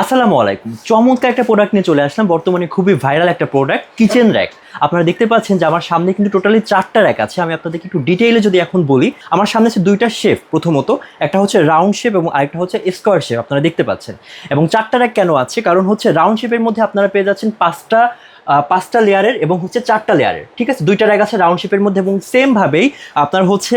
আসসালামু আলাইকুম। চমৎকার একটা প্রোডাক্ট নিয়ে চলে আসলাম। বর্তমানে খুবই ভাইরাল একটা প্রোডাক্ট কিচেন র্যাক আপনারা দেখতে পাচ্ছেন যে আমার সামনে কিন্তু টোটালি চারটা র্যাক আছে। আমি আপনাদেরকে একটু ডিটেইলে যদি এখন বলি, আমার সামনে আছে দুইটা শেপ প্রথমত। একটা হচ্ছে রাউন্ড শেপ এবং আরেকটা হচ্ছে স্কোয়ার শেপ আপনারা দেখতে পাচ্ছেন। এবং চারটা র্যাক কেন আছে? কারণ হচ্ছে রাউন্ড শেপের মধ্যে আপনারা পেয়ে যাচ্ছেন পাঁচটা পাঁচটা লেয়ারের এবং হচ্ছে চারটা লেয়ারের, ঠিক আছে? দুইটা র্যাক আছে রাউন্ড শেপের মধ্যে এবং সেমভাবেই আপনার হচ্ছে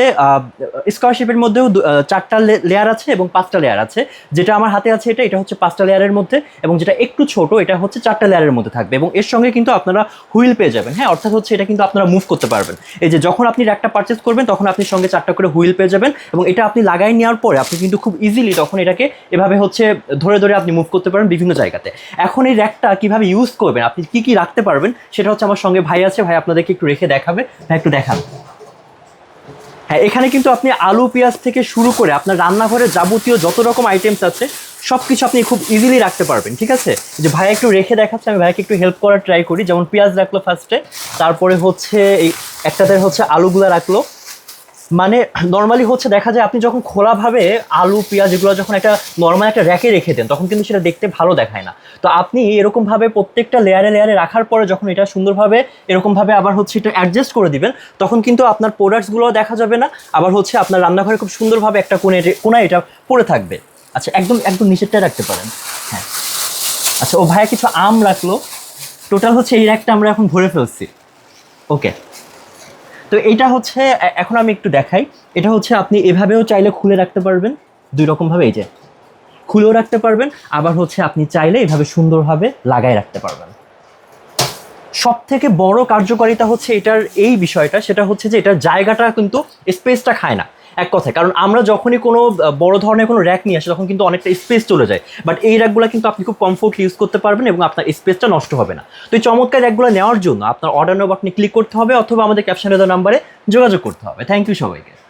স্কোয়ার শেপের মধ্যেও চারটা লেয়ার আছে এবং পাঁচটা লেয়ার আছে। যেটা আমার হাতে আছে এটা এটা হচ্ছে পাঁচটা লেয়ারের মধ্যে এবং যেটা একটু ছোট, এটা হচ্ছে চারটা লেয়ারের মধ্যে থাকবে এবং এর সঙ্গে কিন্তু আপনারা হুইল পেয়ে যাবেন। হ্যাঁ অর্থাৎ হচ্ছে এটা কিন্তু আপনারা মুভ করতে পারবেন। এই যে যখন আপনি র্যাকটা পারচেস করবেন, তখন আপনি সঙ্গে চারটা করে হুইল পেয়ে যাবেন এবং এটা আপনি লাগাই নেওয়ার পরে আপনি কিন্তু খুব ইজিলি তখন এটাকে এভাবে হচ্ছে ধরে ধরে আপনি মুভ করতে পারেন বিভিন্ন জায়গাতে। এখন এই র্যাকটা কীভাবে ইউজ করবেন? আপনি কি কি রাখতে পারবেন। সেটা হচ্ছে আমার সঙ্গে ভাই আছে, ভাই আপনাদেরকে একটু রেখে দেখাবে। ভাই একটু দেখান। হ্যাঁ এখানে কিন্তু আপনি আলু, পেঁয়াজ থেকে শুরু করে আপনার রান্নাঘরে যাবতীয় যত রকম আইটেমস আছে সব কিছু আপনি খুব ইজিলি রাখতে পারবেন, ঠিক আছে? যে ভাই একটু রেখে দেখাচ্ছে, আমি ভাইকে একটু হেল্প করার ট্রাই করি। যেমন পেঁয়াজ রাখল ফার্স্টে তারপরে হচ্ছে এই একটাতে হচ্ছে আলুগুলা রাখল। মানে নর্মালি হচ্ছে দেখা যায় আপনি যখন খোলাভাবে আলু, পেঁয়াজ এগুলো যখন একটা নর্মাল একটা র্যাকে রেখে দেন, তখন কিন্তু সেটা দেখতে ভালো দেখায় না। তো আপনি এরকমভাবে প্রত্যেকটা লেয়ারে লেয়ারে রাখার পরে যখন এটা সুন্দরভাবে, এরকমভাবে আবার হচ্ছে এটা অ্যাডজাস্ট করে দিবেন, তখন কিন্তু আপনার প্রোডাক্টসগুলো দেখা যাবে না, আবার হচ্ছে আপনার রান্নাঘরে খুব সুন্দরভাবে একটা কোণে কোনায় এটা পড়ে থাকবে। আচ্ছা একদম একদম নিচেরটা রাখতে পারেন। হ্যাঁ। আচ্ছা ও ভাইয়া কিছু আম রাখল। টোটাল হচ্ছে এই র্যাকটা আমরা এখন ভরে ফেলছি। ওকে তো এটা হচ্ছে এখন আমি একটু দেখাই। এটা হচ্ছে, আপনি এভাবেও চাইলে খুলে রাখতে পারবেন। দুই রকমভাবে এই যে খুলেও রাখতে পারবেন, আবার হচ্ছে আপনি চাইলে এভাবে সুন্দরভাবে লাগাই রাখতে পারবেন। সব থেকে বড় কার্যকারিতা হচ্ছে এটার এই বিষয়টা, সেটা হচ্ছে যে এটার জায়গাটা কিন্তু স্পেসটা খায় না। এক কথায়। কারণ আমরা যখনই কোনো বড় ধরনের কোনো র্যাক নিয়ে আসি, তখন কিন্তু অনেকটা স্পেস চলে যায়। বাট এই র্যাকগুলো কিন্তু আপনি খুব কমফোর্টলি ইউজ করতে পারবেন এবং আপনার স্পেসটা নষ্ট হবে না। তো এই চমৎকার র্যাকগুলো নেওয়ার জন্য আপনার অর্ডার নেওয়া আপনি ক্লিক করতে হবে অথবা আমাদের ক্যাপশনে নাম্বারে যোগাযোগ করতে হবে। থ্যাংক ইউ সবাইকে।